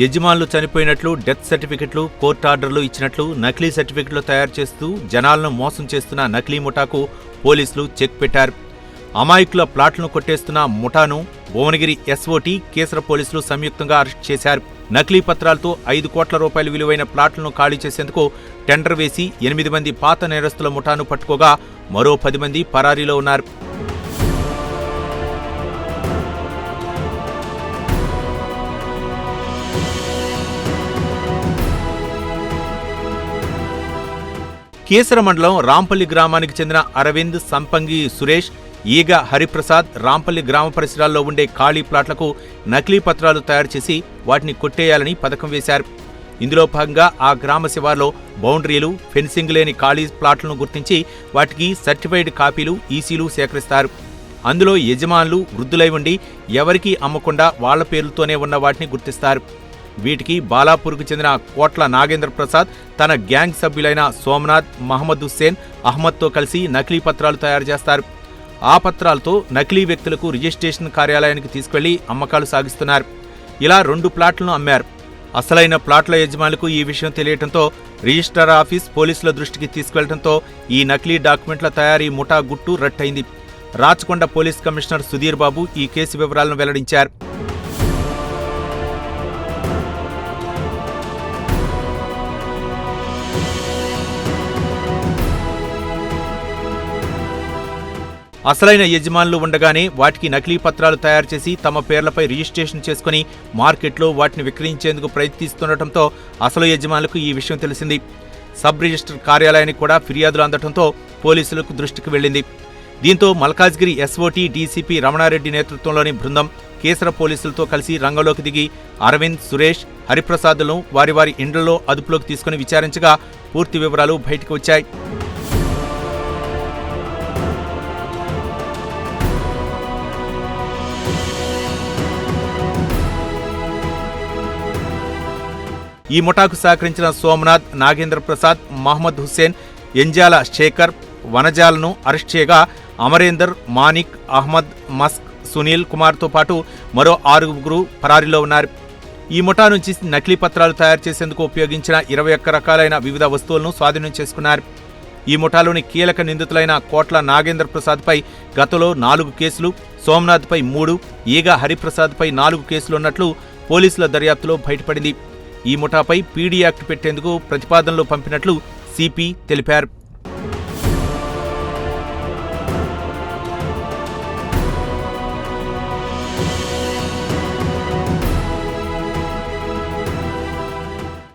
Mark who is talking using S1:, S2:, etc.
S1: యజమానులు చనిపోయినట్లు డెత్ సర్టిఫికెట్లు కోర్టు ఆర్డర్లు ఇచ్చినట్లు నకిలీ సర్టిఫికెట్లు తయారు చేస్తూ జనాలను మోసం చేస్తున్న నకిలీ ముఠాకు పోలీసులు చెక్ పెట్టారు. అమాయకుల ప్లాట్లను కొట్టేస్తున్న ముఠాను భువనగిరి ఎస్ఓటి కేసర పోలీసులు సంయుక్తంగా అరెస్ట్ చేశారు. నకిలీ పత్రాలతో ఐదు కోట్ల రూపాయల విలువైన ప్లాట్లను ఖాళీ చేసేందుకు టెండర్ వేసి ఎనిమిది మంది పాత నేరస్తుల ముఠాను పట్టుకోగా మరో పది మంది పరారీలో ఉన్నారు. కేసర మండలం రాంపల్లి గ్రామానికి చెందిన అరవింద్ సంపంగి సురేష్ ఈగ హరిప్రసాద్ రాంపల్లి గ్రామ పరిసరాల్లో ఉండే ఖాళీ ప్లాట్లకు నకిలీ పత్రాలు తయారు చేసి వాటిని కొట్టేయాలని పథకం వేశారు. ఇందులో భాగంగా ఆ గ్రామ శివార్లో బౌండరీలు ఫెన్సింగ్ లేని ఖాళీ ప్లాట్లను గుర్తించి వాటికి సర్టిఫైడ్ కాపీలు ఈసీలు సేకరిస్తారు. అందులో యజమానులు వృద్ధులై ఉండి ఎవరికీ అమ్మకుండా వాళ్ళ పేర్లతోనే ఉన్న వాటిని గుర్తిస్తారు. వీటికి బాలాపూర్కు చెందిన కోట్ల నాగేంద్ర ప్రసాద్ తన గ్యాంగ్ సభ్యులైన సోమనాథ్ మహమ్మద్ హుస్సేన్ అహ్మద్తో కలిసి నకిలీ పత్రాలు తయారు చేస్తారు. ఆ పత్రాలతో నకిలీ వ్యక్తులకు రిజిస్ట్రేషన్ కార్యాలయానికి తీసుకెళ్ళి అమ్మకాలు సాగిస్తున్నారు. ఇలా రెండు ప్లాట్లను అమ్మారు. అసలైన ప్లాట్ల యజమానులకు ఈ విషయం తెలియటంతో రిజిస్ట్రార్ ఆఫీస్ పోలీసుల దృష్టికి తీసుకెళ్ళడంతో ఈ నకిలీ డాక్యుమెంట్ల తయారీ ముఠా గుట్టు రట్టయింది. రాచకొండ పోలీస్ కమిషనర్ సుధీర్ బాబు ఈ కేసు వివరాలను వెల్లడించారు. అసలైన యజమానులు ఉండగానే వాటికి నకిలీ పత్రాలు తయారు చేసి తమ పేర్లపై రిజిస్ట్రేషన్ చేసుకుని మార్కెట్లో వాటిని విక్రయించేందుకు ప్రయత్నిస్తుండటంతో అసలు యజమానులకు ఈ విషయం తెలిసింది. సబ్ రిజిస్టర్ కార్యాలయానికి కూడా ఫిర్యాదులు అందటంతో పోలీసులకు దృష్టికి వెళ్ళింది దీంతో మల్కాజ్గిరి ఎస్ఓటీ డీసీపీ రమణారెడ్డి నేతృత్వంలోని బృందం కేసర పోలీసులతో కలిసి రంగంలోకి దిగి అరవింద్ సురేష్ హరిప్రసాద్లను వారి వారి ఇండ్లలో అదుపులోకి తీసుకుని విచారించగా పూర్తి వివరాలు బయటకు వచ్చాయి. ఈ ముఠాకు సహకరించిన సోమనాథ్ నాగేంద్ర ప్రసాద్ మహమ్మద్ హుస్సేన్ ఎంజాల శేఖర్ వనజాలను అరెస్ట్ చేయగా అమరేందర్ మానిక్ అహ్మద్ మస్క్ సునీల్ కుమార్తో పాటు మరో ఆరుగురు పరారీలో ఉన్నారు. ఈ ముఠా నుంచి నకిలీ పత్రాలు తయారు చేసేందుకు ఉపయోగించిన ఇరవై ఒక్క రకాలైన వివిధ వస్తువులను స్వాధీనం చేసుకున్నారు. ఈ ముఠాలోని కీలక నిందితులైన కోట్ల నాగేంద్ర ప్రసాద్పై గతంలో నాలుగు కేసులు సోమనాథ్పై మూడు ఈగ హరిప్రసాద్పై నాలుగు కేసులున్నట్లు పోలీసుల దర్యాప్తులో బయటపడింది. ఈ ముఠాపై పీడీ యాక్ట్ పెట్టేందుకు ప్రతిపాదనలు పంపినట్లు సిపి తెలిపారు.